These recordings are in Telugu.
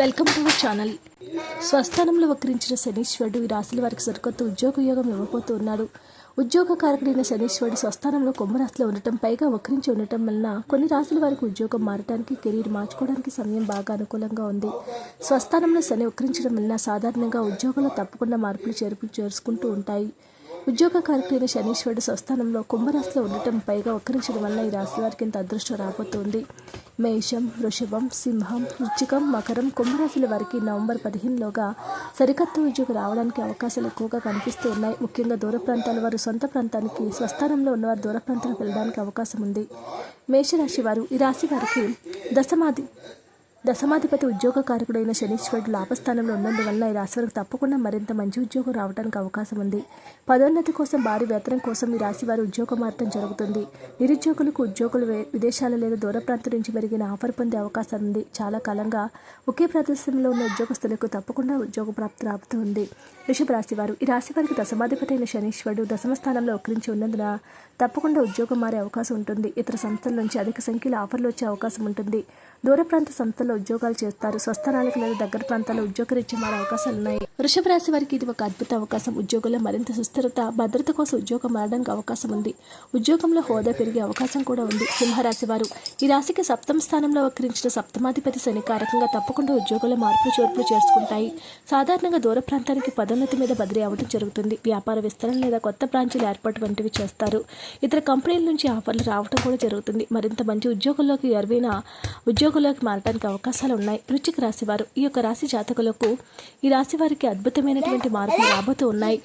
Welcome to our channel. స్వస్థానంలో వక్రించిన శనీశ్వరుడు ఈ రాశుల వారికి సరికొత్త ఉద్యోగ యోగం ఇవ్వబోతూ ఉన్నాడు. ఉద్యోగ కారకుడైన శనీశ్వరుడు స్వస్థానంలో కుంభరాశిలో ఉండటం పైగా వక్రించి ఉండటం వలన కొన్ని రాశుల వారికి ఉద్యోగం మారడానికి కెరీర్ మార్చుకోవడానికి సమయం బాగా అనుకూలంగా ఉంది. స్వస్థానంలో శని వక్రించడం వలన సాధారణంగా ఉద్యోగంలో తప్పకుండా మార్పులు చేర్పులు చేసుకుంటూ ఉంటాయి. ఉద్యోగ కార్యక్రమైన శనీశ్వరుడు స్వస్థానంలో కుంభరాశిలో ఉండటం పైగా వక్రించడం వల్ల ఈ రాశి వారికి ఇంత అదృష్టం రాబోతోంది. మేషం వృషభం సింహం వృచ్చికం మకరం కుంభరాశుల వారికి నవంబర్ పదిహేనులోగా సరికొత్త ఉద్యోగం రావడానికి అవకాశాలు ఎక్కువగా కనిపిస్తూ ఉన్నాయి. ముఖ్యంగా దూర ప్రాంతాల వారు సొంత ప్రాంతానికి స్వస్థానంలో ఉన్నవారు దూర ప్రాంతాలకు వెళ్ళడానికి అవకాశం ఉంది. మేషరాశి వారు ఈ రాశి వారికి దశమాది దశమాధిపతి ఉద్యోగ కారకుడైన శనీశ్వరుడు లాభస్థానంలో ఉన్నందువల్ల ఈ రాశివారికి తప్పకుండా మరింత మంచి ఉద్యోగం రావడానికి అవకాశం ఉంది. పదోన్నతి కోసం భారీ వేతనం కోసం ఈ రాశి వారి ఉద్యోగ మార్గం జరుగుతుంది. నిరుద్యోగులకు ఉద్యోగులు వే- విదేశాల లేదా దూర ప్రాంతం నుంచి పెరిగిన ఆఫర్ పొందే అవకాశం ఉంది. చాలా కాలంగా ఒకే ప్రదేశంలో ఉన్న ఉద్యోగస్తులకు తప్పకుండా ఉద్యోగ ప్రాప్తి రాబోతుంది. వృషభ రాశివారు ఈ రాశి వారికి దశమాధిపతి అయిన శనీశ్వరుడు దశమ స్థానంలో వక్రించి ఉన్నందున తప్పకుండా ఉద్యోగం మారే అవకాశం ఉంటుంది. ఇతర సంస్థల నుంచి అధిక సంఖ్యలో ఆఫర్లు వచ్చే అవకాశం ఉంటుంది. దూర ప్రాంత సంస్థల్లో ఉద్యోగాలు చేస్తారు. స్వస్థలాలకు లేదా దగ్గర ప్రాంతాల్లో ఉద్యోగరీత్యా మారే అవకాశాలు ఉన్నాయి. వృషభ రాశి వారికి ఇది ఒక అద్భుత అవకాశం. ఉద్యోగంలో మరింత సుస్థిరత భద్రత కోసం ఉద్యోగం మారడానికి అవకాశం ఉంది. ఉద్యోగంలో హోదా పెరిగే అవకాశం కూడా ఉంది. సింహరాశి వారు ఈ రాశికి సప్తమ స్థానంలో వక్రించిన సప్తమాధిపతి శని కారకంగా తప్పకుండా ఉద్యోగంలో మార్పులు చోర్పులు చేసుకుంటాయి. సాధారణంగా దూర ప్రాంతానికి పదోన్నతి మీద బదిలీ అవ్వడం జరుగుతుంది. వ్యాపార విస్తరణ లేదా కొత్త బ్రాంచీలు ఏర్పాటు వంటివి చేస్తారు. ఇతర కంపెనీల నుంచి ఆఫర్లు రావడం కూడా జరుగుతుంది. మరింత మంచి ఉద్యోగంలోకి ఎవరైనా ఉద్యోగంలోకి మారడానికి అవకాశం అవకాశాలు ఉన్నాయి రుచికి రాశి వారు ఈ యొక్క రాశి జాతకులకు ఈ రాశి వారికి అద్భుతమైనటువంటి మార్పులు రాబోతూ ఉన్నాయి.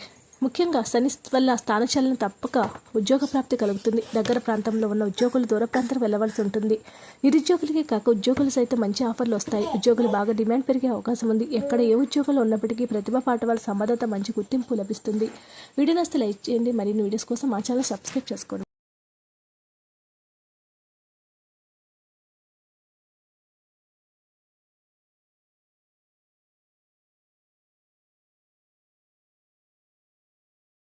ముఖ్యంగా శని వల్ల స్థానచలనం తప్పక ఉద్యోగ ప్రాప్తి కలుగుతుంది. దగ్గర ప్రాంతంలో ఉన్న ఉద్యోగులు దూర ప్రాంతం వెళ్ళవలసి ఉంటుంది. నిరుద్యోగులకే కాక ఉద్యోగులు సైతం మంచి ఆఫర్లు వస్తాయి. ఉద్యోగులు బాగా డిమాండ్ పెరిగే అవకాశం ఉంది. ఎక్కడ ఏ ఉద్యోగంలో ఉన్నప్పటికీ ప్రతిభ పాట వాళ్ళ సమర్థత మంచి గుర్తింపు లభిస్తుంది. వీడియో నస్తే లైక్ చేయండి. మరిన్ని వీడియోస్ కోసం మా ఛానల్ సబ్స్క్రైబ్ చేసుకోండి.